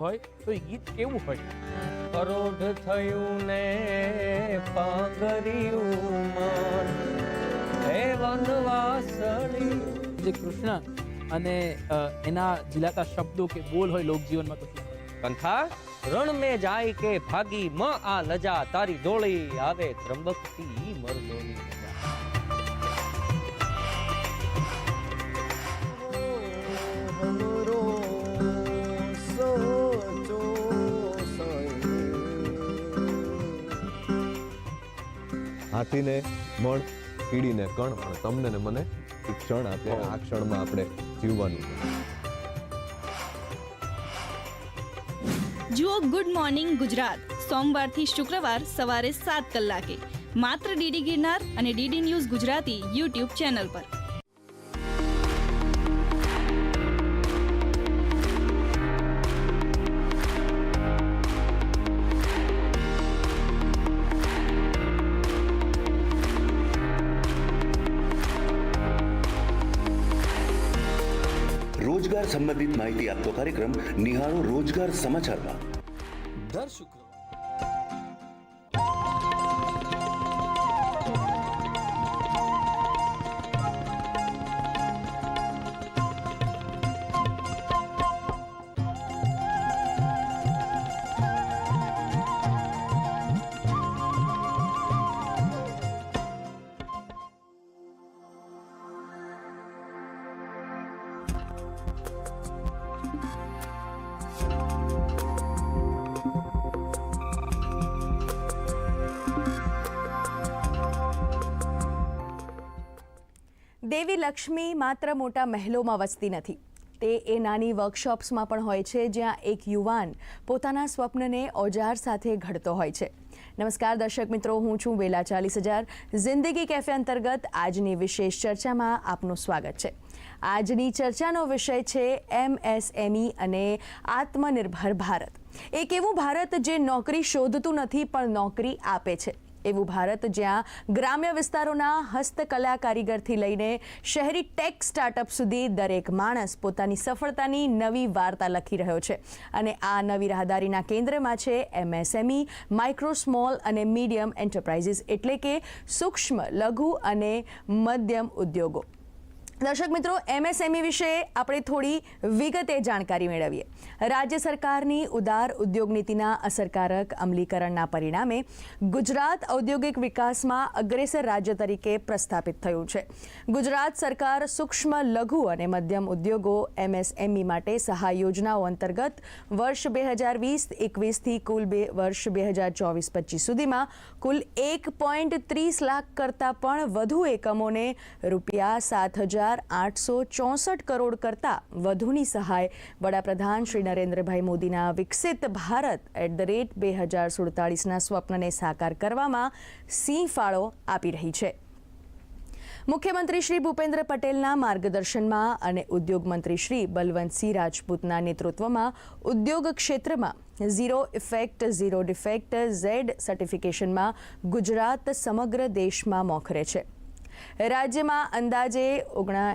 હોય તો એ ગીત કેવું હોય? પરોઢ થયું ને પાંગર્યું મન. હે વનવાસળી. જે કૃષ્ણ અને એના જીલાતા શબ્દો કે બોલ હોય લોકજીવનમાં તો? કંથા રણ મેં જાય કે ભાગી મ આ લજા તારી દોળી આવે ત્રંબકતી મરદોની હાથીને મણ કીડીને કણ અને તમને ને મને ક્ષણ આપે, આ ક્ષણમાં આપણે જીવવાનું જુઓ, ગુડ મોર્નિંગ ગુજરાત. સોમવારથી શુક્રવાર સવારે સાત કલાકે. માત્ર ડીડી ગિરનાર અને DD news Gujarati YouTube channel પર. સંબંધિત માહિતી આપતો કાર્યક્રમ નિહાળો રોજગાર સમાચારમાં. દર શુક્રવાર દેવી લક્ષ્મી માત્ર મોટા મહેલોમાં વસતી નથી. તે એ નાની વર્કશોપ્સમાં પણ હોય છે, જ્યાં એક યુવાન પોતાના સ્વપ્નને ઓજાર સાથે ઘડતો હોય છે. નમસ્કાર દર્શક મિત્રો, હું છું વેલા ચાલીસ હજાર. જિંદગી કેફે અંતર્ગત આજની વિશેષ ચર્ચામાં આપનું સ્વાગત છે. આજની ચર્ચાનો વિષય છે એમએસએમઈ અને આત્મનિર્ભર ભારત. એક એવું ભારત જે નોકરી શોધતું નથી, પણ નોકરી આપે છે. એવું ભારત જ્યાં ગ્રામ્ય વિસ્તારોના હસ્તકલા કારીગરથી લઈને શહેરી ટેક સ્ટાર્ટઅપ સુધી દરેક માણસ પોતાની સફળતાની નવી વાર્તા લખી રહ્યો છે. અને આ નવી રાહદારીના કેન્દ્રમાં છે એમએસએમઈ માઇક્રો સ્મોલ અને મીડિયમ એન્ટરપ્રાઇઝીસ એટલે કે સૂક્ષ્મ, લઘુ અને મધ્યમ ઉદ્યોગો. દર્શક મિત્રો, એમએસએમઈ વિશે આપણે થોડી વિગતે જાણકારી મેળવીએ. રાજ્ય સરકારની ઉદાર ઉદ્યોગ નીતિના અસરકારક અમલીકરણના પરિણામે ગુજરાત ઔદ્યોગિક વિકાસમાં અગ્રેસર રાજ્ય તરીકે પ્રસ્થાપિત થયું છે. ગુજરાત સરકાર સૂક્ષ્મ, લઘુ અને મધ્યમ ઉદ્યોગો એમએસએમઈ માટે સહાય યોજનાઓ અંતર્ગત વર્ષ બે હજાર વીસ એકવીસથી કુલ બે વર્ષ બે હજાર ચોવીસ પચીસ સુધીમાં કુલ એક પોઈન્ટ ત્રીસ લાખ કરતાં પણ વધુ એકમોને રૂપિયા સાત હજાર આઠસો ચોસઠ કરોડ કરતાં વધુની સહાય. વડાપ્રધાન શ્રી નરેન્દ્રભાઈ મોદીના વિકસિત ભારત એટ ધ રેટ બે હજાર સુડતાળીસના સ્વપ્નને સાકાર કરવામાં સિંહ ફાળો આપી રહી છે. મુખ્યમંત્રી શ્રી ભૂપેન્દ્ર પટેલના માર્ગદર્શનમાં અને ઉદ્યોગ મંત્રી શ્રી બલવંતસિંહ રાજપૂતના નેતૃત્વમાં ઉદ્યોગ ક્ષેત્રમાં zero effect, zero defect, Z સર્ટિફિકેશનમાં Gujarat સમગ્ર દેશમાં મોખરે છે. રાજ્યમાં અંદાજે ઓગણા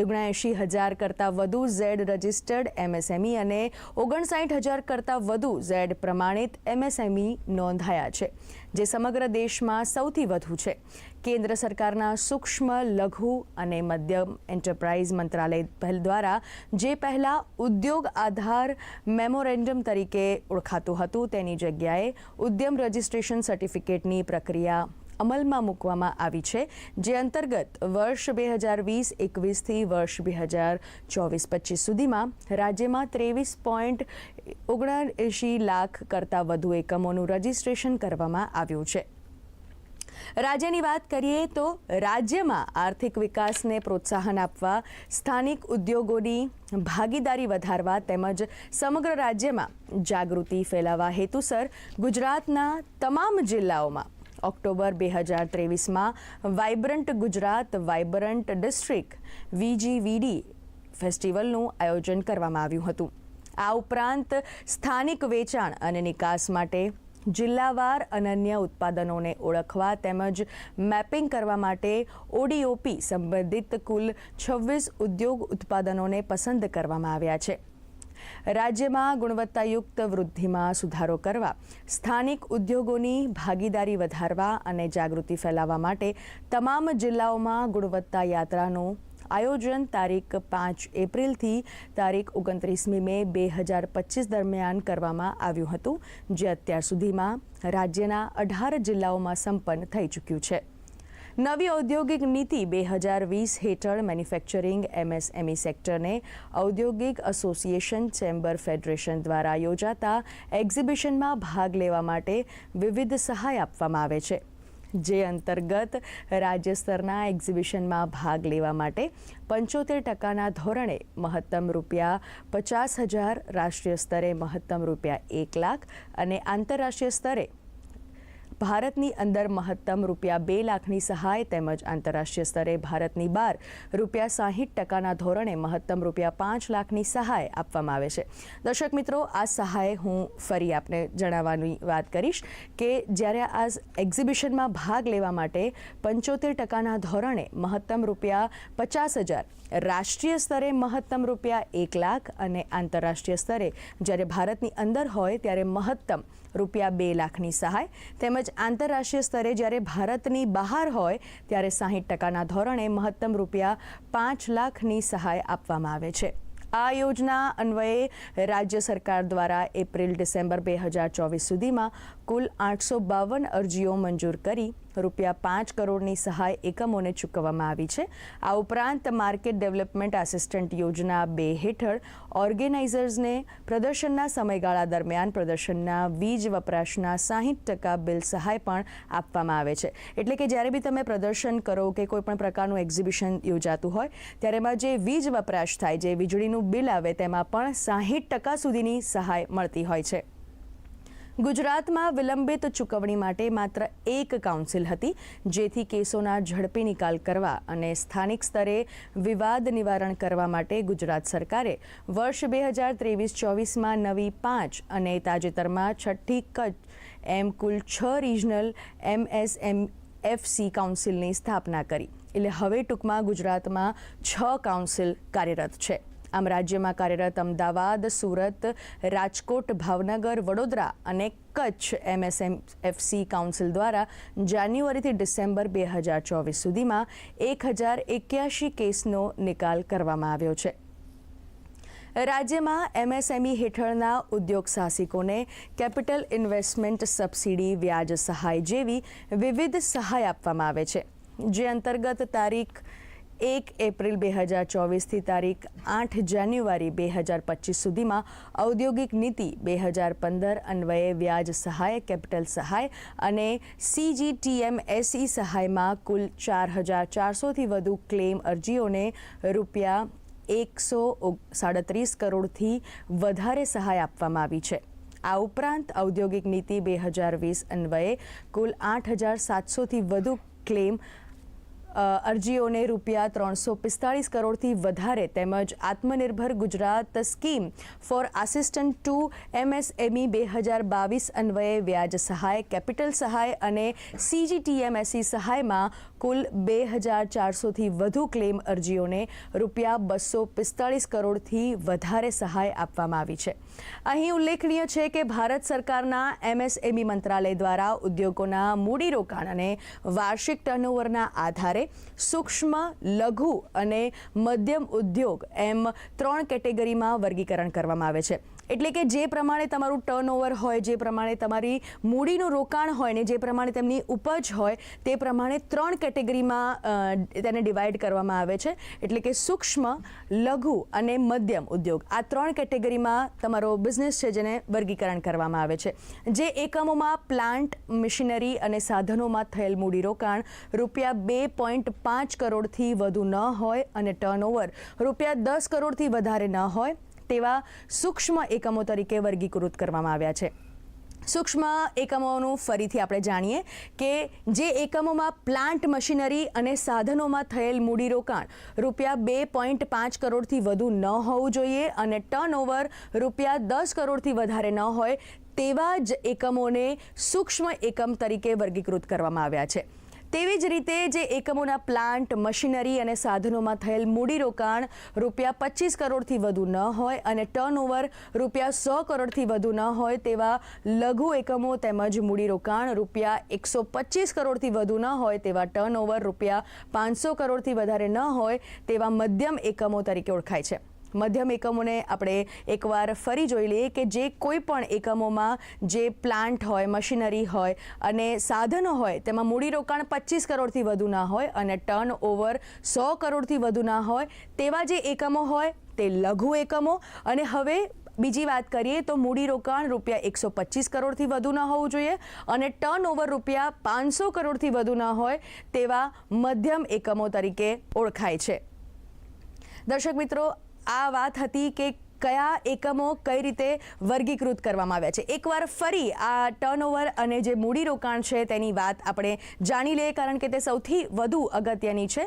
ઓગણએંશી હજાર કરતાં વધુ ઝેડ રજિસ્ટર્ડ એમએસએમઈ અને ઓગણસાઠ હજાર કરતાં વધુ ઝેડ પ્રમાણિત એમએસએમઈ નોંધાયા છે, જે સમગ્ર દેશમાં સૌથી વધુ છે. કેન્દ્ર સરકારના સૂક્ષ્મ, લઘુ અને મધ્યમ એન્ટરપ્રાઇઝ મંત્રાલય દ્વારા જે પહેલાં ઉદ્યોગ આધાર મેમોરેન્ડમ તરીકે ઓળખાતું હતું, તેની જગ્યાએ ઉદ્યમ રજિસ્ટ્રેશન સર્ટિફિકેટની પ્રક્રિયા અમલમાં મૂકવામાં આવી છે, જે અંતર્ગત વર્ષ બે હજાર વીસ, એકવીસથી વર્ષ બે હજાર ચોવીસ પચીસ સુધીમાં રાજ્યમાં ત્રેવીસ પોઈન્ટ ઓગણએંશી લાખ કરતાં વધુ એકમોનું રજિસ્ટ્રેશન કરવામાં આવ્યું છે. રાજ્યની વાત કરીએ તો રાજ્યમાં આર્થિક વિકાસને પ્રોત્સાહન આપવા, સ્થાનિક ઉદ્યોગોની ભાગીદારી વધારવા તેમજ સમગ્ર રાજ્યમાં જાગૃતિ ફેલાવવા હેતુસર ગુજરાતના તમામ જિલ્લાઓમાં ઓક્ટોબર બે હજાર ત્રેવીસમાં vibrant Gujarat vibrant district VGVD ફેસ્ટિવલનું આયોજન કરવામાં આવ્યું હતું. આ ઉપરાંત સ્થાનિક વેચાણ અને નિકાસ માટે જિલ્લાવાર અનન્ય ઉત્પાદનોને ઓળખવા તેમજ મેપિંગ કરવા માટે ઓડીઓપી સંબંધિત કુલ છવ્વીસ ઉદ્યોગ ઉત્પાદનોને પસંદ કરવામાં આવ્યા છે. રાજ્યમાં ગુણવત્તાયુક્ત વૃદ્ધિમાં સુધારો કરવા, સ્થાનિક ઉદ્યોગોની ભાગીદારી વધારવા અને જાગૃતિ ફેલાવવા માટે તમામ જિલ્લાઓમાં ગુણવત્તા યાત્રાનું આયોજન તારીખ પાંચ એપ્રિલથી તારીખ ઓગણત્રીસમી મે બે હજાર પચીસ દરમિયાન કરવામાં આવ્યું હતું, જે અત્યાર સુધીમાં રાજ્યના અઢાર જિલ્લાઓમાં સંપન્ન થઈ ચૂક્યું છે. નવી ઔદ્યોગિક નીતિ બે હજાર વીસ હેઠળ મેન્યુફેક્ચરિંગ એમએસએમઈ સેક્ટરને ઔદ્યોગિક એસોસિએશન ચેમ્બર ફેડરેશન દ્વારા યોજાતા એક્ઝિબિશનમાં ભાગ લેવા માટે વિવિધ સહાય આપવામાં આવે છે. જે અંતર્ગત રાજ્ય સ્તરના એક્ઝિબિશનમાં ભાગ લેવા માટે પંચોતેર ટકાના ધોરણે મહત્તમ રૂપિયા પચાસ હજાર, રાષ્ટ્રીય સ્તરે મહત્તમ રૂપિયા એક લાખ અને આંતરરાષ્ટ્રીય સ્તરે ભારતની અંદર મહત્તમ રૂપિયા બે લાખની સહાય તેમજ આંતરરાષ્ટ્રીય સ્તરે ભારતની બહાર રૂપિયા સાહીઠ ટકાના ધોરણે મહત્તમ રૂપિયા પાંચ લાખની સહાય આપવામાં આવે છે. દર્શક મિત્રો, આ સહાય હું ફરી આપને જણાવવાની વાત કરીશ કે જ્યારે આ એક્ઝિબિશનમાં ભાગ લેવા માટે પંચોતેર ટકાના ધોરણે મહત્તમ રૂપિયા પચાસ હજાર, રાષ્ટ્રીય સ્તરે મહત્તમ રૂપિયા એક લાખ અને આંતરરાષ્ટ્રીય સ્તરે જ્યારે ભારતની અંદર હોય ત્યારે મહત્તમ રૂપિયા બે લાખની સહાય. તેમજ આંતરરાષ્ટ્રીય સ્તરે જ્યારે ભારતની બહાર હોય, ત્યારે સાહીઠ ટકાના ધોરણે મહત્તમ રૂપિયા પાંચ લાખની સહાય આપવામાં આવે છે. આ યોજના અન્વયે રાજ્ય સરકાર દ્વારા એપ્રિલ ડિસેમ્બર બે હજાર ચોવીસ સુધીમાં કુલ આઠસો બાવન અરજીઓ મંજૂર કરી રૂપિયા પાંચ કરોડની સહાય એકમોને ચૂકવવામાં આવી છે. આ ઉપરાંત માર્કેટ ડેવલપમેન્ટ આસિસ્ટન્ટ યોજના બે હેઠળ ઓર્ગેનાઇઝર્સને પ્રદર્શનના સમયગાળા દરમિયાન પ્રદર્શનના વીજ વપરાશના સાહીઠ ટકા બિલ સહાય પણ આપવામાં આવે છે. એટલે કે જ્યારે બી તમે પ્રદર્શન કરો કે કોઈપણ પ્રકારનું એક્ઝિબિશન યોજાતું હોય, ત્યારે એમાં જે વીજ વપરાશ થાય, જે વીજળીનું બિલ આવે, તેમાં પણ સાહીઠ ટકા સુધીની સહાય મળતી હોય છે. ગુજરાતમાં વિલંબિત ચૂકવણી માટે માત્ર એક કાઉન્સિલ હતી, જેથી કેસોના ઝડપી નિકાલ કરવા અને સ્થાનિક સ્તરે વિવાદ નિવારણ કરવા માટે ગુજરાત સરકારે વર્ષ બે હજાર ત્રેવીસ ચોવીસમાં નવી પાંચ અને તાજેતરમાં છઠ્ઠી કચ્છ એમ કુલ છ રિજનલ એમએસએમ એફસી કાઉન્સિલની સ્થાપના કરી. એટલે હવે ટૂંકમાં ગુજરાતમાં છ કાઉન્સિલ કાર્યરત છે. આમ રાજ્યમાં કાર્યરત અમદાવાદ, સુરત, રાજકોટ, ભાવનગર, વડોદરા અને કચ્છ એમએસએમ એફસી કાઉન્સિલ દ્વારા જાન્યુઆરીથી ડિસેમ્બર બે હજાર ચોવીસ સુધીમાં એક હજાર એક્યાસી કેસનો નિકાલ કરવામાં આવ્યો છે. રાજ્યમાં એમએસએમઈ હેઠળના ઉદ્યોગ સાહસિકોને કેપિટલ ઇન્વેસ્ટમેન્ટ સબસિડી, વ્યાજ સહાય જેવી વિવિધ સહાય આપવામાં આવે છે. જે અંતર્ગત તારીખ એક એપ્રિલ બે હજાર ચોવીસથી તારીખ આઠ જાન્યુઆરી બે હજાર પચીસ સુધીમાં ઔદ્યોગિક નીતિ બે હજાર પંદર અન્વયે વ્યાજ સહાય, કેપિટલ સહાય અને સીજીટીએમએસઈ સહાયમાં કુલ ચાર હજાર ચારસોથી વધુ ક્લેમ અરજીઓને રૂપિયા એકસો સાડત્રીસ કરોડથી વધારે સહાય આપવામાં આવી છે. આ ઉપરાંત ઔદ્યોગિક નીતિ બે હજાર વીસ અન્વયે કુલ આઠ હજાર સાતસોથી વધુ ક્લેમ અરજીઓને રૂપિયા ત્રણસો પિસ્તાળીસ કરોડથી વધારે તેમજ Aatmanirbhar Gujarat scheme for assistant to MSME બે હજાર બાવીસ અન્વયે વ્યાજ સહાય, કેપિટલ સહાય અને સીજીટીએમએસસી સહાયમાં કુલ બે હજાર ચારસોથી વધુ ક્લેમ અરજીઓને રૂપિયા બસો પિસ્તાળીસ કરોડથી વધારે સહાય આપવામાં આવી છે. અહીં ઉલ્લેખનીય છે કે ભારત સરકારના એમએસએમઈ મંત્રાલય દ્વારા ઉદ્યોગોના મૂડીરોકાણ અને વાર્ષિક ટર્નઓવરના આધારે સૂક્ષ્મ લઘુ અને મધ્યમ ઉદ્યોગ એમ ત્રણ કેટેગરીમાં વર્ગીકરણ કરવામાં આવે છે. એટલે કે જે પ્રમાણે તમારું ટર્નઓવર હોય, જે પ્રમાણે તમારી મૂડીનું રોકાણ હોય ને જે પ્રમાણે તેમની ઉપજ હોય, તે પ્રમાણે ત્રણ કેટેગરીમાં તેને ડિવાઈડ કરવામાં આવે છે. એટલે કે સૂક્ષ્મ, લઘુ અને મધ્યમ ઉદ્યોગ. આ ત્રણ કેટેગરીમાં તમારો બિઝનેસ છે જેને વર્ગીકરણ કરવામાં આવે છે. જે એકમોમાં પ્લાન્ટ મશીનરી અને સાધનોમાં થયેલ મૂડીરોકાણ રૂપિયા બે પોઈન્ટ પાંચ કરોડથી વધુ ન હોય અને ટર્નઓવર રૂપિયા દસ કરોડથી વધારે ન હોય તેવા સૂક્ષ્મ એકમો તરીકે વર્ગીકૃત કરવામાં આવ્યા છે. સૂક્ષ્મ એકમોનું ફરીથી આપણે જાણીએ કે જે એકમોમાં પ્લાન્ટ મશીનરી અને સાધનોમાં થયેલ મૂડીરોકાણ રૂપિયા બે પોઈન્ટ પાંચ કરોડથી વધુ ન હોવું જોઈએ અને ટર્નઓવર રૂપિયા દસ કરોડથી વધારે ન હોય તેવા જ એકમોને સૂક્ષ્મ એકમ તરીકે વર્ગીકૃત કરવામાં આવ્યા છે. તેવી જ રીતે જે એકમોના પ્લાન્ટ, મશીનરી અને સાધનોમાં થયેલ મૂડીરોકાણ રૂપિયા પચીસ કરોડથી વધુ ન હોય અને ટર્નઓવર રૂપિયા સો કરોડથી વધુ ન હોય તેવા લઘુ એકમો તેમજ મૂડીરોકાણ રૂપિયા એકસો પચીસ કરોડથી વધુ ન હોય તેવા ટર્નઓવર રૂપિયા પાંચસો કરોડથી વધારે ન હોય તેવા મધ્યમ એકમો તરીકે ઓળખાય છે. મધ્યમ એકમોને આપણે એકવાર ફરી જોઈ લઈએ કે જે કોઈ પણ એકમોમાં જે પ્લાન્ટ હોય, મશીનરી હોય અને સાધનો હોય, તેમાં મૂડીરોકાણ પચીસ કરોડથી વધુ ના હોય અને ટર્ન ઓવર સો કરોડથી વધુ ના હોય, તેવા જે એકમો હોય, તે લઘુ એકમો. અને હવે બીજી વાત કરીએ તો મૂડીરોકાણ રૂપિયા એકસો પચીસ કરોડથી વધુ ન હોવું જોઈએ અને ટર્ન ઓવર રૂપિયા પાંચસો કરોડથી વધુ ન હોય, તેવા મધ્યમ એકમો તરીકે ઓળખાય છે. દર્શક મિત્રો આ વાત હતી કે કયા એકમો કઈ રીતે વર્ગીકૃત કરવામાં આવ્યા છે? એકવાર ફરી આ ટર્નઓવર અને જે મૂડીરોકાણ છે તેની વાત આપણે જાણી લઈએ, કારણ કે તે સૌથી વધુ અગત્યની છે.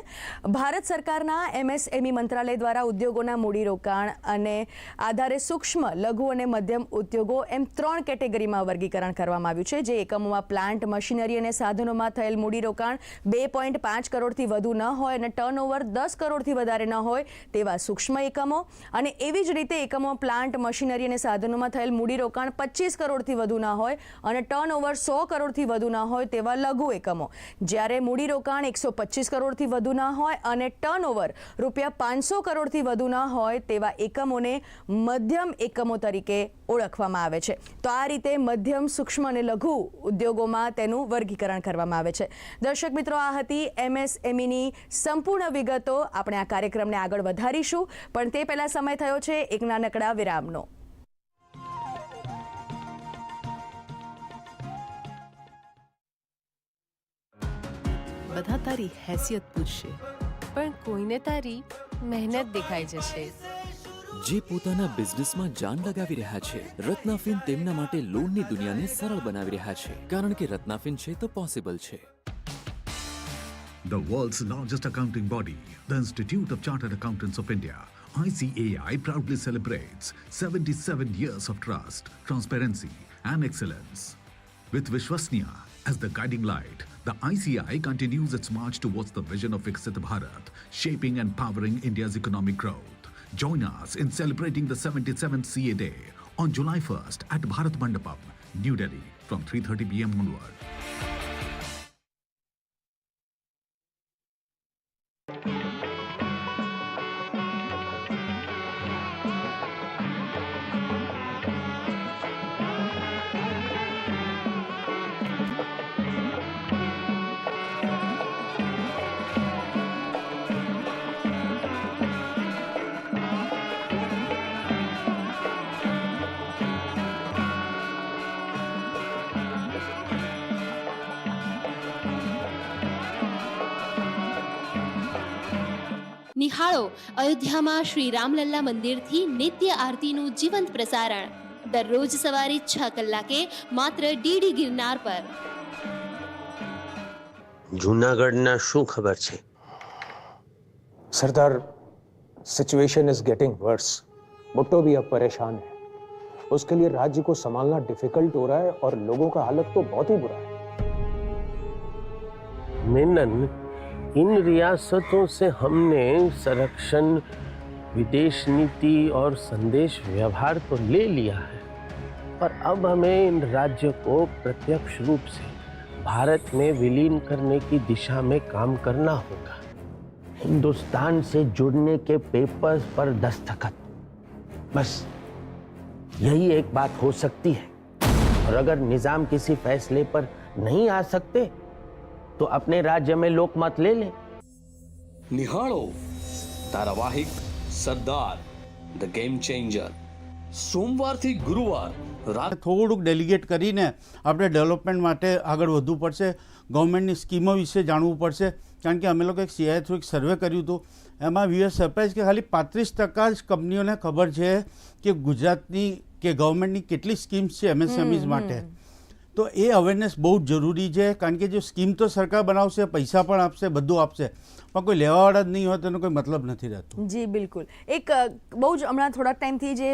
ભારત સરકારના એમએસએમઈ મંત્રાલય દ્વારા ઉદ્યોગોના મૂડીરોકાણ અને આધારે સૂક્ષ્મ, લઘુ અને મધ્યમ ઉદ્યોગો એમ ત્રણ કેટેગરીમાં વર્ગીકરણ કરવામાં આવ્યું છે. જે એકમોમાં પ્લાન્ટ મશીનરી અને સાધનોમાં થયેલ મૂડીરોકાણ બે પોઈન્ટ પાંચ કરોડથી વધુ ન હોય અને ટર્નઓવર દસ કરોડથી વધારે ન હોય તેવા સૂક્ષ્મ એકમો. અને એવી જ રીતે એકમો, પ્લાન્ટ, મશીનરી અને સાધનોમાં થયેલ મૂડીરોકાણ પચીસ કરોડથી વધુ ના હોય અને ટર્નઓવર સો કરોડથી વધુ ના હોય તેવા લઘુ એકમો. જ્યારે મૂડીરોકાણ એકસો પચીસ કરોડથી વધુ ના હોય અને ટર્નઓવર રૂપિયા પાંચસો કરોડથી વધુ ના હોય તેવા એકમોને મધ્યમ એકમો તરીકે ઓળખવામાં આવે છે. તો આ રીતે મધ્યમ સૂક્ષ્મ અને લઘુ ઉદ્યોગોમાં તેનું વર્ગીકરણ કરવામાં આવે છે. દર્શક મિત્રો, આ હતી એમએસએમઈની સંપૂર્ણ વિગતો. આપણે આ કાર્યક્રમને આગળ વધારીશું. પણ તે પહેલાં સમય થયો છે એક નાનકડા વિરામનો. બધા તારી હેસિયત પૂછશે, પણ કોઈને તારી મહેનત દેખાઈ જશે. જે પોતાના બિઝનેસમાં જાન લગાવી રહ્યા છે રત્નાફિન તેમના માટે લોનની દુનિયાને સરળ બનાવી રહ્યા છે કારણ કે રત્નાફિન છે તો પોસિબલ છે The world's largest accounting body, the Institute of Chartered Accountants of India, ICAI proudly celebrates 77 years of trust, transparency, and excellence. With Vishwasnia as the guiding light, the ICAI continues its march towards the vision of Viksit Bharat, shaping and powering India's economic growth. Join us in celebrating the 77th CA Day on July 1st at Bharat Mandapam, New Delhi from 3:30 p.m. onward. નિહાળો અયોધ્યામાં શ્રી રામલલ્લા મંદિરથી નિત્ય આરતીનું જીવંત પ્રસારણ દરરોજ સવારે છ કલાકે માત્ર ડીડી ગિરનાર પર જૂનાગઢના શું ખબર છે Sardar situation is getting worse Bhutto भी अब परेशान है उसके लिए राज्य को संभालना डिफिकल्ट हो रहा है और लोगों का हालत तो बहुत ही बुरा है मेनन इन रियासतों से हमने संरक्षण, विदेश नीति और संदेश व्यवहार तो ले लिया है। पर अब हमें इन राज्यों को प्रत्यक्ष रूप से भारत में विलीन करने की दिशा में काम करना होगा। हिंदुस्तान से जुड़ने के पेपर्स पर दस्तखत। बस, यही एक बात हो सकती है। और अगर निज़ाम किसी फैसले पर नहीं आ सकते तो अपने राज्य में लोकमत ले ले નિહાળો ધારાવાહિક સરદાર ધ ગેમ ચેન્જર સોમવારથી ગુરુવાર રાત થોડુંક ડેલિગેટ કરીને આપણે ડેવલપમેન્ટ માટે આગળ વધવું પડશે ગવર્મેન્ટની સ્કીમો વિશે જાણવું પડશે કારણ કે અમે લોકો એક સીઆઈ થ્રુ એક સર્વે કર્યું હતું એમાં વી આર સરપ્રાઇઝ કે ખાલી પાંત્રીસ ટકા જ કંપનીઓને ખબર છે કે ગુજરાતની કે ગવર્મેન્ટની કેટલી સ્કીમ્સ છે એમએસએમઈઝ માટે તો એ અવેરનેસ બહુ જ જરૂરી છે, કારણ કે જો સ્કીમ તો સરકાર બનાવશે, પૈસા પણ આપશે, બધું આપશે, પણ કોઈ લેવાવાળા જ નહીં હોય તેનો કોઈ મતલબ નથી રહેતો. જી, બિલકુલ. એક બહુ જ હમણાં થોડાક ટાઈમથી જે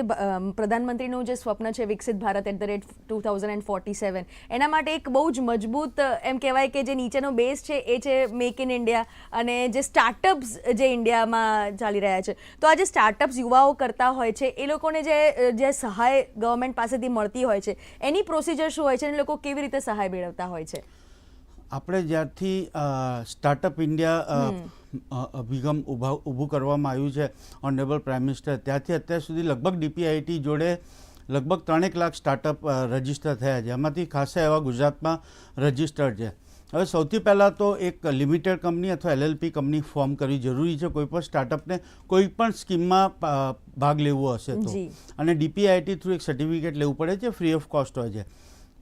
પ્રધાનમંત્રીનું જે સ્વપ્ન છે, વિકસિત Bharat at the rate two thousand and forty seven એના માટે એક બહુ જ મજબૂત, એમ કહેવાય કે જે નીચેનો બેઝ છે, એ છે મેક ઇન ઇન્ડિયા અને જે સ્ટાર્ટઅપ્સ જે ઇન્ડિયામાં ચાલી રહ્યા છે. તો આ જે સ્ટાર્ટઅપ્સ યુવાઓ કરતા હોય છે, એ લોકોને જે જે સહાય ગવર્મેન્ટ પાસેથી મળતી હોય છે, એની પ્રોસિજર શું હોય છે અને કેવી રીતે સહાય મેળવતા હોય છે? આપણે જ્યારથી સ્ટાર્ટઅપ ઇન્ડિયા અભિગમ ઊભા ઊભું કરવામાં આવ્યું છે ઓનરેબલ પ્રાઇમ મિનિસ્ટર ત્યારથી અત્યાર સુધી લગભગ ડીપીઆઈટી જોડે લગભગ ત્રણેક લાખ સ્ટાર્ટઅપ રજિસ્ટર થયા છે. એમાંથી ખાસા એવા ગુજરાતમાં રજીસ્ટર્ડ છે. હવે સૌથી પહેલાં તો એક લિમિટેડ કંપની અથવા એલએલપી કંપની ફોર્મ કરવી જરૂરી છે. કોઈ પણ સ્ટાર્ટઅપને કોઈ પણ સ્કીમમાં ભાગ લેવો હશે તો. અને ડીપીઆઈટી થ્રુ એક સર્ટિફિકેટ લેવું પડે છે. ફ્રી ઓફ કોસ્ટ હોય છે.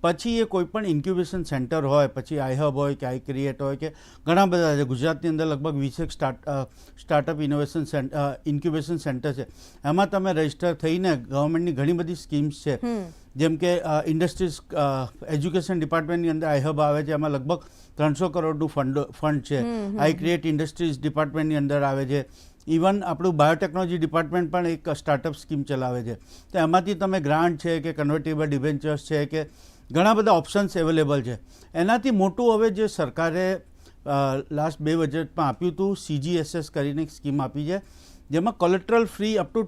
પછી એ કોઈ પણ ઇન્ક્યુબેશન સેન્ટર હોય પછી આઈ હબ હોય કે આઈ ક્રિએટ હોય કે ઘણા બધા છે ગુજરાતની અંદર લગભગ વીસેક start startup innovation incubation centre છે. એમાં તમે રજિસ્ટર થઈને ગવર્મેન્ટની ઘણી બધી સ્કીમ્સ છે. જેમ કે ઇન્ડસ્ટ્રીઝ એજ્યુકેશન ડિપાર્ટમેન્ટની અંદર આઈ હબ આવે છે એમાં લગભગ ત્રણસો કરોડનું ફંડ ફંડ છે. આઈ ક્રિએટ ઇન્ડસ્ટ્રીઝ ડિપાર્ટમેન્ટની અંદર આવે છે. ઇવન આપણું બાયોટેકનોલોજી ડિપાર્ટમેન્ટ પણ એક સ્ટાર્ટઅપ સ્કીમ ચલાવે છે. તો એમાંથી તમે ગ્રાન્ટ છે કે કન્વર્ટેબલ ડિબેન્ચર્સ છે કે ઘણા બધા ઓપ્શન્સ અવેલેબલ છે. એનાથી મોટું હવે જે સરકારે લાસ્ટ બે બજેટમાં આપ્યું હતું સીજીએસએસ કરીને એક સ્કીમ આપી છે જેમાં collateral free up to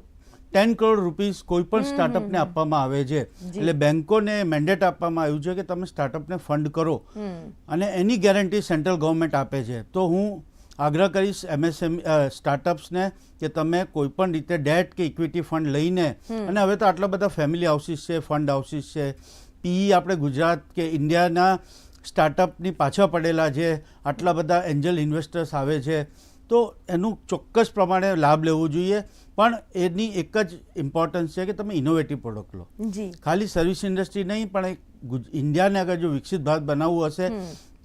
ten crore rupees કોઈ પણ સ્ટાર્ટઅપને આપવામાં આવે છે. એટલે બેન્કોને મેન્ડેટ આપવામાં આવ્યું છે કે તમે સ્ટાર્ટઅપને ફંડ કરો. અને એની ગેરંટી સેન્ટ્રલ ગવર્મેન્ટ આપે છે. તો હું આગ્રહ કરીશ એમએસએમ સ્ટાર્ટઅપ્સને કે તમે કોઈ પણ રીતે ડેટ કે ઇક્વિટી ફંડ લઈને અને હવે તો આટલા બધા ફેમિલી હાઉસીસ છે ફંડ હાઉસીસ છે પીઈ આપણે ગુજરાત કે ઇન્ડિયાના સ્ટાર્ટઅપની પાછળ પડેલા છે આટલા બધા એન્જલ ઇન્વેસ્ટર્સ આવે છે તો એનું ચોક્કસ પ્રમાણે લાભ લેવો જોઈએ. પણ એની એક જ ઇમ્પોર્ટન્સ છે કે તમે ઇનોવેટિવ પ્રોડક્ટ લો. ખાલી સર્વિસ ઇન્ડસ્ટ્રી નહીં પણ એક ઇન્ડિયાને અગર જો વિકસિત ભારત બનાવવું હશે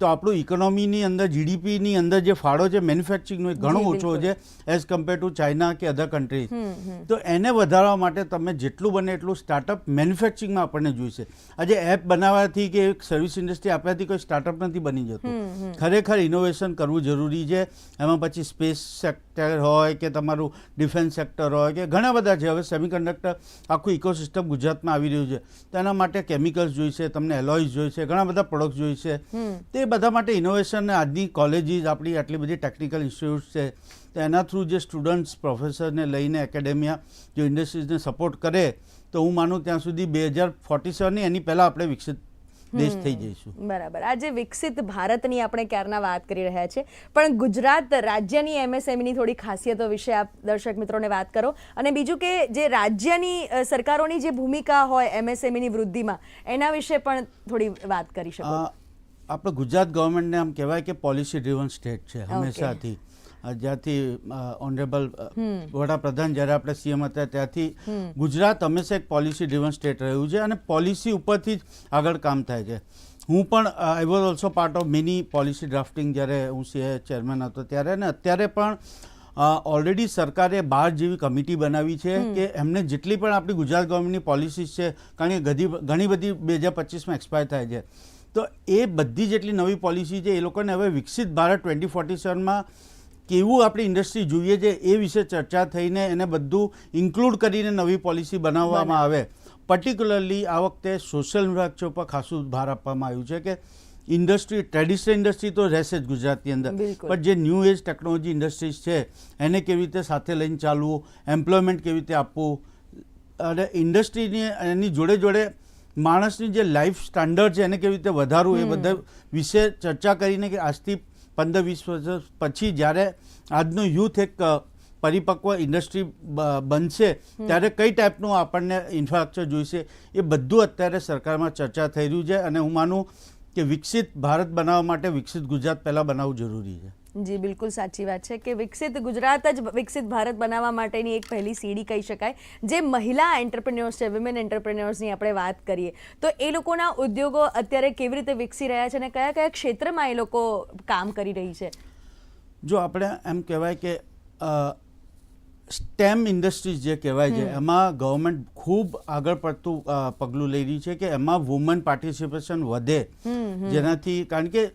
તો આપણું ઇકોનોમીની અંદર જીડીપીની અંદર જે ફાળો છે મેન્યુફેક્ચરિંગનો એ ઘણો ઓછો છે એઝ કમ્પેર ટુ ચાઇના કે અધર કન્ટ્રીઝ. તો એને વધારવા માટે તમે જેટલું બને એટલું સ્ટાર્ટઅપ મેન્યુફેક્ચરિંગમાં આપણને જોઈશે. આજે એપ બનાવવાથી કે એક સર્વિસ ઇન્ડસ્ટ્રી આપ્યાથી કોઈ સ્ટાર્ટઅપ નથી બની જતું. ખરેખર ઇનોવેશન કરવું જરૂરી છે. એમાં પછી સ્પેસ સેક્ટર હોય કે તમારું ડિફેન્સ સેક્ટર હોય કે ઘણા બધા છે. હવે સેમિકન્ડક્ટર આખું ઇકોસિસ્ટમ ગુજરાતમાં આવી રહ્યું છે. તો એના માટે કેમિકલ્સ જોઈશે તમને એલોઇઝ જોઈશે ઘણા બધા પ્રોડક્ટ જોઈશે. તે બધા માટે ઇનોવેશન આજની કોલેજીસ આપણી આટલી બધી ટેકનિકલ ઇન્સ્ટિટ્યૂટ છે તો એના થ્રુ જે સ્ટુડન્ટ્સ પ્રોફેસરને લઈને એકેડેમિયા જો ઇન્ડસ્ટ્રીઝને સપોર્ટ કરે તો હું માનું ત્યાં સુધી બે હજાર ફોર્ટી સેવનની એની પહેલાં આપણે વિકસિત દેશ થઈ જઈશું. બરાબર. આજે વિકસિત ભારતની આપણે ક્યારના વાત કરી રહ્યા છે પણ ગુજરાત રાજ્યની એમએસએમઈની થોડી ખાસિયતો વિશે આપ દર્શક મિત્રોને વાત કરો. અને બીજું કે જે રાજ્યની સરકારોની જે ભૂમિકા હોય એમએસએમઈની વૃદ્ધિમાં એના વિશે પણ થોડી વાત કરી શકો. આપણે ગુજરાત ગવર્મેન્ટને આમ કહેવાય કે પોલિસી ડ્રીવન સ્ટેટ છે હંમેશાથી. જ્યાંથી ઓનરેબલ વડાપ્રધાન જ્યારે આપણે સીએમ હતા ત્યારથી ગુજરાત હંમેશા એક પોલિસી ડ્રીવન સ્ટેટ રહ્યું છે અને પોલિસી ઉપરથી જ આગળ કામ થાય છે. હું પણ I was also part of mini policy drafting જ્યારે હું સીએ ચેરમેન હતો ત્યારે અને અત્યારે પણ ઓલરેડી સરકારે બાર જેવી કમિટી બનાવી છે કે એમને જેટલી પણ આપણી ગુજરાત ગવર્મેન્ટની પોલિસીસ છે કારણ કે ઘણી બધી બે હજાર પચીસમાં એક્સપાયર થાય છે. તો એ બધી જેટલી નવી પોલિસી છે એ લોકોને હવે વિકસિત ભારત ટ્વેન્ટી ફોર્ટી સેવનમાં કેવું આપણી ઇન્ડસ્ટ્રી જોઈએ છે એ વિશે ચર્ચા થઈને એને બધું ઇન્ક્લુડ કરીને નવી પોલિસી બનાવવામાં આવે. પર્ટિક્યુલરલી આ વખતે સોશિયલ ઇન્ફ્રાસ્ટ્રક્ચર પર ખાસું ભાર આપવામાં આવ્યું છે કે ઇન્ડસ્ટ્રી ટ્રેડિશનલ ઇન્ડસ્ટ્રી તો રહેશે જ ગુજરાતની અંદર. પણ જે ન્યૂ એજ ટેકનોલોજી ઇન્ડસ્ટ્રીઝ છે એને કેવી રીતે સાથે લઈને ચાલવું એમ્પ્લોયમેન્ટ કેવી રીતે આપવું અને ઇન્ડસ્ટ્રીની એની જોડે જોડે માણસની જે લાઈફ સ્ટાન્ડર્ડ છે એને કેવી રીતે વધારવું એ બધા વિશે ચર્ચા કરીને કે આજથી પંદર વીસ વર્ષ પછી જ્યારે આજનું યુથ એક પરિપક્વ ઇન્ડસ્ટ્રી બનશે ત્યારે કઈ ટાઈપનું આપણને ઇન્ફ્રાસ્ટ્રક્ચર જોઈશે એ બધું અત્યારે સરકારમાં ચર્ચા થઈ રહ્યું છે અને હું માનું કે વિકસિત ભારત બનાવવા માટે વિકસિત ગુજરાત પહેલાં બનાવવું જરૂરી છે. જી બિલકુલ સાચી વાત છે કે વિકસિત ગુજરાત જ વિકસિત ભારત બનાવવા માટેની એક પહેલી સીડી કહી શકાય જે મહિલા એન્ટરપ્રિન્યોર્સ છે વિમેન એન્ટરપ્રિન્યોર્સની આપણે વાત કરીએ. તો એ લોકોના ઉદ્યોગો અત્યારે કેવી રીતે વિકસી રહ્યા છે અને કયા કયા ક્ષેત્રમાં એ લોકો કામ કરી રહી છે? જો આપણે એમ કહેવાય કે સ્ટેમ ઇન્ડસ્ટ્રીઝ જે કહેવાય છે એમાં ગવર્મેન્ટ ખૂબ આગળ પડતું પગલું લઈ રહી છે કે એમાં વુમન પાર્ટિસિપેશન વધે. જેનાથી કારણ કે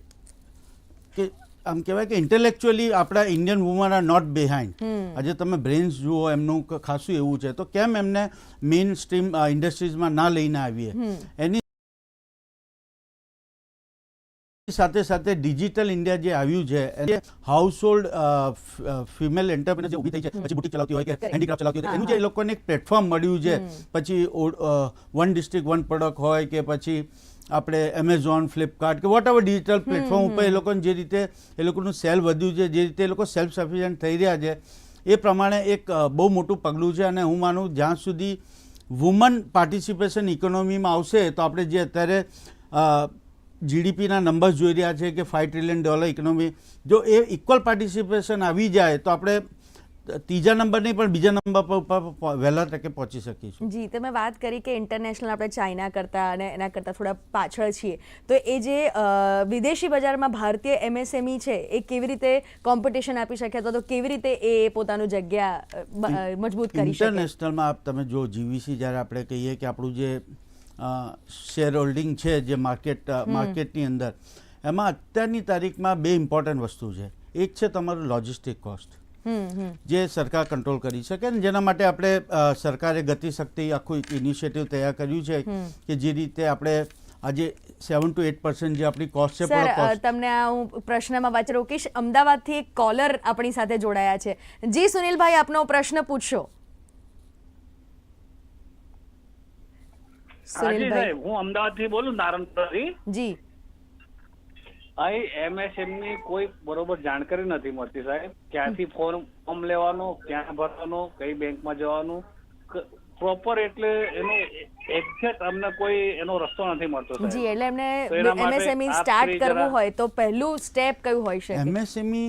કે આમ કહેવાય કે ઇન્ટેલેક્ચ્યુઅલી આપણા Indian woman are not behind આજે તમે બ્રેન્સ જુઓ એમનું ખાસું એવું છે. તો કેમ એમને મેઇન સ્ટ્રીમ ઇન્ડસ્ટ્રીઝમાં ના લઈને આવીએ? એની સાથે સાથે ડિજિટલ ઇન્ડિયા જે આવ્યું છે એ હાઉસ હોલ્ડ ફિમેલ એન્ટરપ્રિનર જે ઊભી થઈ છે પછી બુટીક ચલાવતી હોય કે હેન્ડીક્રાફ્ટ ચલાવતી હોય એનું જે એ લોકોને એક પ્લેટફોર્મ મળ્યું છે પછી વન ડિસ્ટ્રિક્ટ વન પ્રોડક્ટ હોય કે પછી આપણે એમેઝોન ફ્લિપકાર્ટ કે વોટ એવર ડિજિટલ પ્લેટફોર્મ ઉપર એ લોકોને જે રીતે એ લોકોનું સેલ વધ્યું છે જે રીતે એ લોકો સેલ્ફ સફિશિયન્ટ થઈ રહ્યા છે એ પ્રમાણે એક બહુ મોટું પગલું છે અને હું માનું જ્યાં સુધી વુમન પાર્ટિસિપેશન ઇકોનોમીમાં આવશે તો આપણે જે અત્યારે જીડીપીના નંબર્સ જોઈ રહ્યા છે કે ફાઇવ ટ્રિલિયન ડોલર ઇકોનોમી જો એ ઇક્વલ પાર્ટિસિપેશન આવી જાય તો આપણે ત્રીજા નંબર નહીં પણ બીજા નંબર પર ઉપર વહેલા તકે પહોંચી શકીશું જી તમે વાત કરી કે ઇન્ટરનેશનલ આપણે ચાઇના કરતાં અને એના કરતાં થોડા પાછળ છીએ. તો એ જે વિદેશી બજારમાં ભારતીય એમએસએમઈ છે એ કેવી રીતે કોમ્પિટિશન આપી શકે અથવા તો કેવી રીતે એ પોતાનું જગ્યા મજબૂત કરી શકે? ઇન્ટરનેશનલમાં આપ તમે જો જીવીસી જ્યારે આપણે કહીએ કે આપણું જે શેર હોલ્ડિંગ છે જે માર્કેટ માર્કેટની અંદર એમાં અત્યારની તારીખમાં બે ઇમ્પોર્ટન્ટ વસ્તુ છે. એક છે તમારું લોજિસ્ટિક કોસ્ટ જે સરકાર કંટ્રોલ કરી શકે ને જેના માટે આપણે સરકારે ગતિશક્તિ આખું ઇનિશિયેટિવ તૈયાર કર્યું છે કે જે રીતે આપણે આજે સેવન ટુ એટ પર્સન્ટ જે આપણી કોસ્ટ છે સર તમને આ હું પ્રશ્નમાં વાંચ રોકીશ. અમદાવાદથી એક કોલર આપણી સાથે જોડાયા છે. જી સુનિલભાઈ આપનો પ્રશ્ન પૂછશો સુનિલભાઈ. હું અમદાવાદથી બોલું નારણપુરથી જી. અહીં એમએસએમની કોઈ બરોબર જાણકારી નથી મળતી સાહેબ. ક્યાંથી ફોર્મ ફોર્મ લેવાનો ક્યાં ભરવાનો કઈ બેંકમાં જવાનું પ્રોપર એટલે એનો એક્ઝેક્ટ અમને કોઈ એનો રસ્તો નથી મળતો સાહેબ. જી એટલે એમને એમએસએમઈ સ્ટાર્ટ કરવું હોય તો પહેલું સ્ટેપ કયું હોય શકે? એમએસએમઈ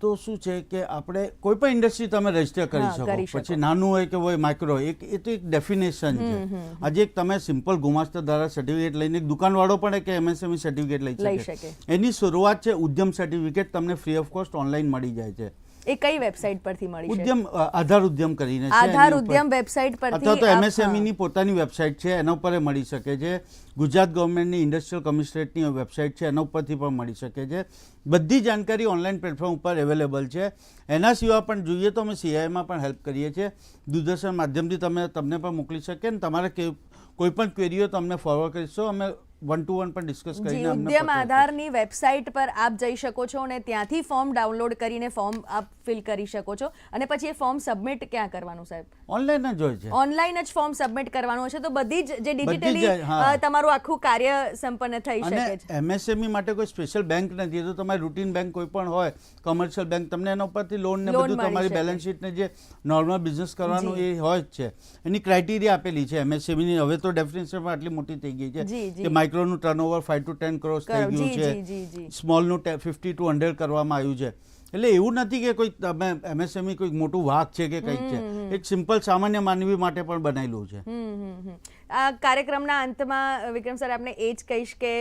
તો શું છે કે આપણે કોઈ પણ ઇન્ડસ્ટ્રી તમે રજિસ્ટર કરી શકો. પછી નાનું હોય કે હોય માઇક્રો એક એ તો એક ડેફિનેશન છે. આજે એક તમે સિમ્પલ ગુમાસ્તા દ્વારા સર્ટિફિકેટ લઈને એક દુકાનવાળો પણ કે એમએસએમઈ સર્ટિફિકેટ લઈ. શકે. એની શરૂઆત છે ઉદ્યમ સર્ટિફિકેટ તમને ફ્રી ઓફ કોસ્ટ ઓનલાઈન મળી જાય છે. એ કઈ વેબસાઇટ પરથી મળી ઉદ્યમ આધાર ઉદ્યમ કરીને છે આધાર ઉદ્યમ વેબસાઇટ પરથી અથવા તો એમએસએમઈ ની પોતાની વેબસાઇટ છે એના ઉપર મળી શકે છે. ગુજરાત ગવર્મેન્ટની ઇન્ડસ્ટ્રીયલ કમિશનરેટની વેબસાઇટ છે એના ઉપરથી પણ મળી શકે છે. બધી જાણકારી ઓનલાઈન પ્લેટફોર્મ ઉપર અવેલેબલ છે. એના સિવાય પણ જોઈએ તો અમે સીઆઈમાં પણ હેલ્પ કરીએ છીએ. દૂરદર્શન માધ્યમથી તમે તમને પણ મોકલી શકીએ ને તમારે કે કોઈ પણ ક્વેરીઓ તમને ફોરવર્ડ કરીશો. અમે વન ટુ વન પણ ડિસ્કસ કરીને ઉદ્યમ આધારની વેબસાઇટ પર આપ જઈ શકો છો અને ત્યાંથી ફોર્મ ડાઉનલોડ કરીને ફોર્મ આપ ફિલ કરી શકો છો. અને પછી એ ફોર્મ સબમિટ ક્યાં કરવાનું સાહેબ? ઓનલાઈન જ હોય છે. ઓનલાઈન જ ફોર્મ સબમિટ કરવાનું હશે તો બધી જ જે ડિજિટલી તમારું આખું કાર્ય સંપન્ન થઈ શકે છે. એમએસએમઈ માટે કોઈ સ્પેશિયલ બેંક નથી. તો તમારી રૂટીન બેંક કોઈ પણ હોય કોમર્શિયલ બેંક તમને એના ઉપરથી લોન ને બધું તમારી બેલેન્સ શીટ ને જે નોર્મલ બિઝનેસ કરવાનું એ હોય જ છે. એની ક્રાઇટેરિયા આપેલી છે એમએસએમઈ ની. હવે તો ડેફિનેશનમાં આટલી મોટી થઈ ગઈ છે. કે માઇક્રોનું turnover five to ten cross થઈ ગયું. છે. સ્મોલનું ફિફ્ટી ટુ હંડ્રેડ કરવામાં આવ્યું છે. એટલે એવું નથી કે કોઈ તમે એમએસએમઈ કોઈ મોટું વાક છે કે કંઈક છે. એક સિમ્પલ સામાન્ય માનવી માટે પણ બનાવેલું છે. આ કાર્યક્રમના અંતમાં વિક્રમ સર આપને એ જ કહીશ કે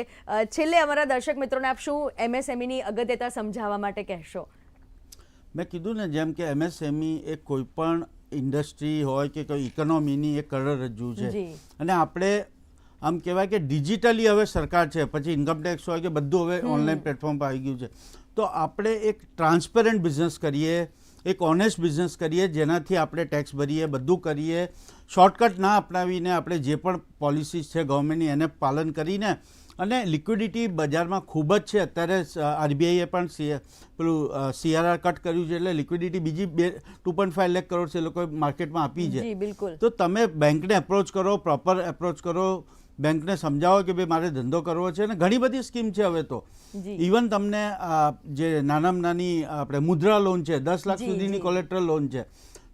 છેલ્લે અમારા દર્શક મિત્રોને આપ શું એમએસએમઈની અગત્યતા સમજાવવા માટે કહેશો? મેં કીધું ને જેમ કે એમએસએમઈ એ કોઈ પણ ઇન્ડસ્ટ્રી હોય કે કોઈ ઇકોનોમીની એક કરોડરજ્જુ છે. અને આપણે આમ કહેવાય કે ડિજિટલી હવે સરકાર છે પછી ઇન્કમટેક્સ હોય કે બધું હવે ઓનલાઈન પ્લેટફોર્મ પર આવી ગયું છે. તો આપણે એક ટ્રાન્સપેરન્ટ બિઝનેસ કરીએ એક ઓનેસ્ટ બિઝનેસ કરીએ જેનાથી આપણે ટેક્સ ભરીએ બધું કરીએ. શોર્ટકટ ના અપનાવીને આપણે જે પણ પોલિસીસ છે ગવર્મેન્ટની એને પાલન કરીને અને લિક્વિડિટી બજારમાં ખૂબ જ છે. અત્યારે આરબીઆઈએ પણ સી પેલું સીઆરઆર કટ કર્યું છે એટલે લિક્વિડિટી બીજી બે ટુ પોઈન્ટ ફાઈવ લેખ કરોડ છે એ લોકોએ માર્કેટમાં આપી છે. બિલકુલ. તો તમે બેંકને એપ્રોચ કરો પ્રોપર એપ્રોચ કરો બેંકને સમજાવો કે ભાઈ મારે ધંધો કરવો છે અને ઘણી બધી સ્કીમ છે હવે તો. ઇવન તમને જે નાનામાં નાની આપણે મુદ્રા લોન છે દસ લાખ સુધીની કોલેટરલ લોન છે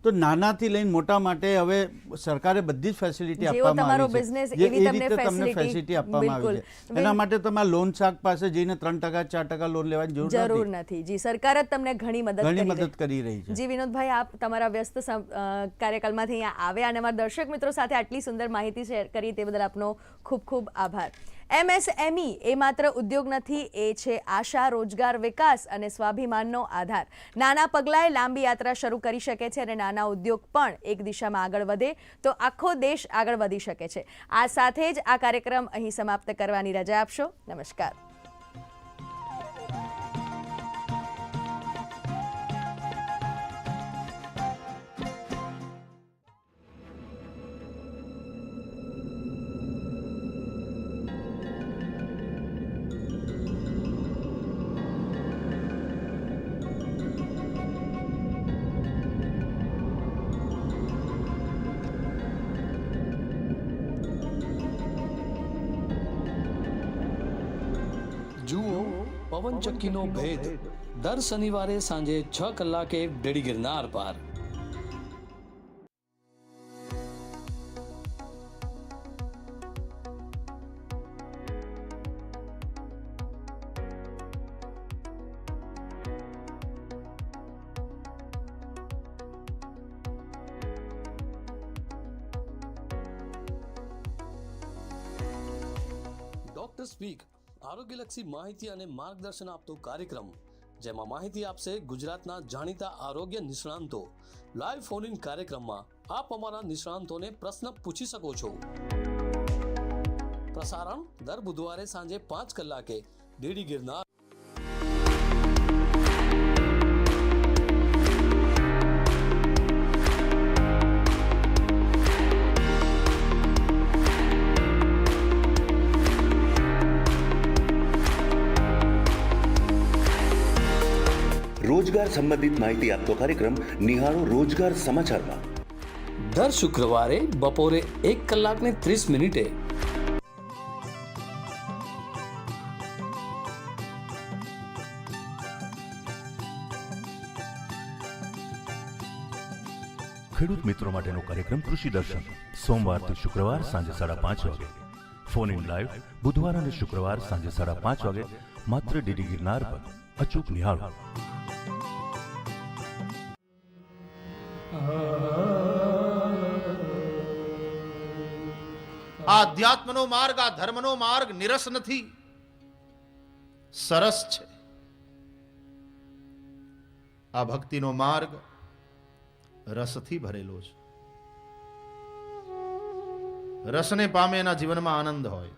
તો નાનાથી લઈને મોટા માટે હવે સરકારે બધી જ ફેસિલિટી આપવામાં આવી છે. એ રીતે તમને ફેસિલિટી આપવામાં આવી. છે. એના માટે તમારે લોન શાક પાસે જઈને ત્રણ ટકા ચાર ટકા લોન લેવાની જરૂર જરૂર નથી. જી સરકાર જ તમને ઘણી મદદ ઘણી મદદ કરી રહી છે. જી વિનોદભાઈ આપ તમારા વ્યસ્ત કાર્યકાળમાંથી કાર્યકાલમાંથી અહીંયા આવ્યા અને અમારા દર્શક મિત્રો સાથે આટલી સુંદર માહિતી શેર કરી તે બદલ આપનો ખૂબ ખૂબ આભાર. એમએસએમઈ એ માત્ર ઉદ્યોગ નથી, એ છે આશા, રોજગાર, વિકાસ અને સ્વાભિમાનનો આધાર. નાના પગલાંએ લાંબી યાત્રા શરૂ કરી શકે છે અને નાના ઉદ્યોગ પણ એક દિશામાં આગળ વધે તો આખો દેશ આગળ વધી શકે છે. આ સાથે જ આ કાર્યક્રમ અહીં સમાપ્ત કરવાની રજા આપશો. નમસ્કાર. પવનચક્કીનો ભેદ દર શનિવારે સાંજે છ કલાકે ડેડી ગિરનાર પાર. ડોક્ટર આરોગ્યલક્ષી માહિતી અને માર્ગદર્શન આપતો કાર્યક્રમ, જેમાં માહિતી આપશે ગુજરાતના જાણીતા આરોગ્ય નિષ્ણાંતો. લાઈવ ફોન ઇન કાર્યક્રમમાં આપ અમારા નિષ્ણાંતોને પ્રશ્ન પૂછી શકો છો. પ્રસારણ, દર બુધવારે સાંજે પાંચ કલાકે, ડીડી ગિરનાર સંબંધિત માહિતી આપતો કાર્યક્રમ નિહાળો રોજગાર સમાચારમાં. દર શુક્રવારે બપોરે એક કલાકને ત્રીસ મિનિટે ખેડૂત મિત્રો માટેનો કાર્યક્રમ કૃષિ દર્શન. સોમવારથી શુક્રવાર સાંજે સાડા પાંચ વાગે. ફોન ઇન લાઈવ બુધવાર અને શુક્રવાર સાંજે સાડા પાંચ વાગે. માત્ર ડીડી ગિરનાર પર. અચૂક નિહાળો. આ અધ્યાત્મનો માર્ગ, આ ધર્મનો માર્ગ નિરસ નથી. સરસ છે. આ ભક્તિનો માર્ગ રસથી ભરેલો છે. રસને પામે એના જીવનમાં આનંદ હોય.